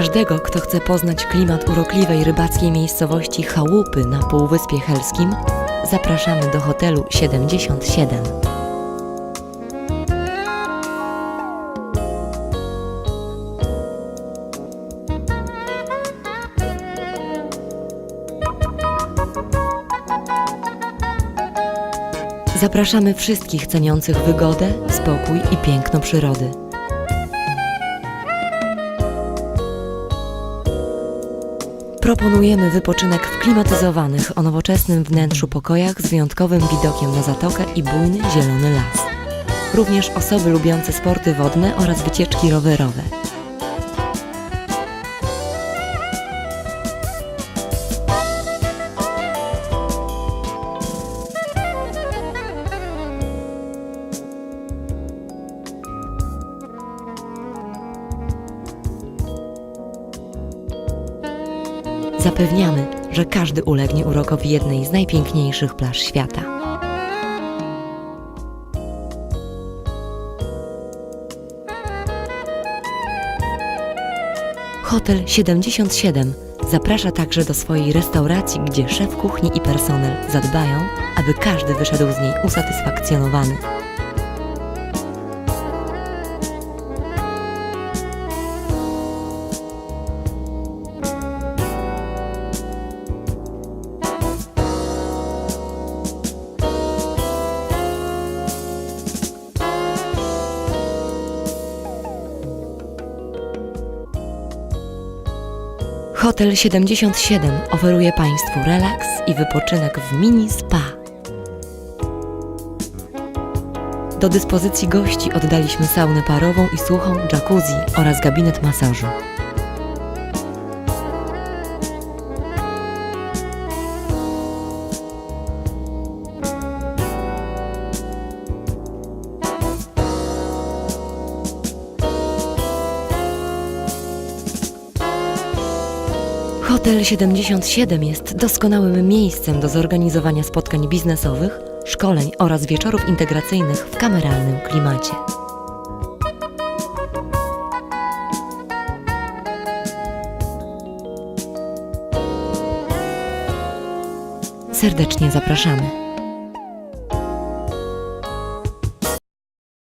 Każdego, kto chce poznać klimat urokliwej rybackiej miejscowości Chałupy na Półwyspie Helskim, zapraszamy do hotelu 77. Zapraszamy wszystkich ceniących wygodę, spokój i piękno przyrody. Proponujemy wypoczynek w klimatyzowanych o nowoczesnym wnętrzu pokojach z wyjątkowym widokiem na zatokę i bujny zielony las. Również osoby lubiące sporty wodne oraz wycieczki rowerowe. Zapewniamy, że każdy ulegnie urokowi jednej z najpiękniejszych plaż świata. Hotel 77 zaprasza także do swojej restauracji, gdzie szef kuchni i personel zadbają, aby każdy wyszedł z niej usatysfakcjonowany. Hotel 77 oferuje Państwu relaks i wypoczynek w mini spa. Do dyspozycji gości oddaliśmy saunę parową i suchą, jacuzzi oraz gabinet masażu. Hotel 77 jest doskonałym miejscem do zorganizowania spotkań biznesowych, szkoleń oraz wieczorów integracyjnych w kameralnym klimacie. Serdecznie zapraszamy.